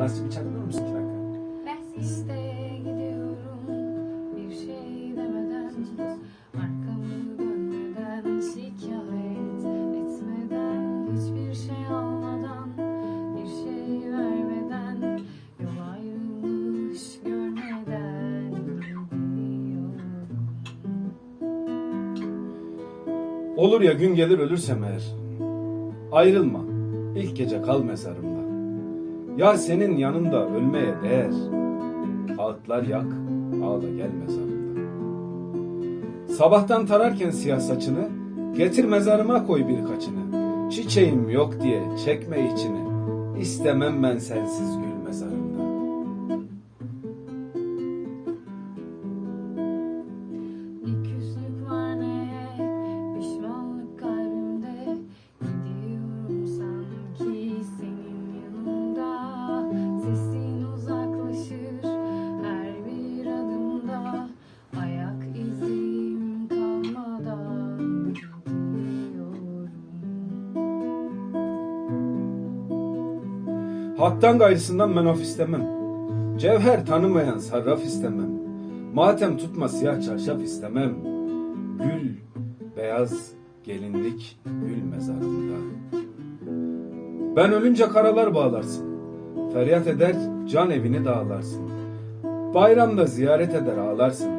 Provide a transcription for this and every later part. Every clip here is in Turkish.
Azıcık bir çaktırır mısın iki dakika? İşte gidiyorum bir şey demeden Arkamı dönmeden şikayet etmeden Hiçbir şey almadan bir şey vermeden Yol ayrılmış görmeden gidiyorum Olur ya gün gelir ölürsem eğer. Ayrılma. İlk gece kal mezarımda. Yar senin yanında ölmeye değer. Ağıtlar yak, ağla gel mezarımda. Sabahtan tararken siyah saçını, getir mezarıma koy birkaçını. Çiçeğim yok diye çekme içini. İstemem ben sensiz gül mezarımda. Haktan gayrısından ben af istemem. Cevher tanımayan sarraf istemem. Matem tutma siyah çarşaf istemem. Gül, beyaz gelinlik gül mezarımda. Ben ölünce karalar bağlarsın. Feryat eder can evini dağlarsın. Bayramda ziyaret eder ağlarsın.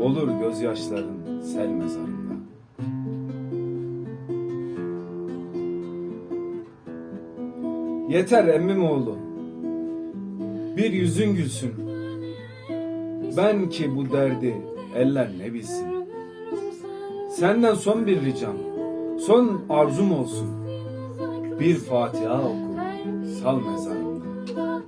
Olur gözyaşların sel mezarımda. Yeter emmim oğlu. Bir yüzün gülsün. Ben ki bu derdi eller ne bilsin. Senden son bir ricam. Son arzum olsun. Bir Fatiha oku. Sal mezarımda.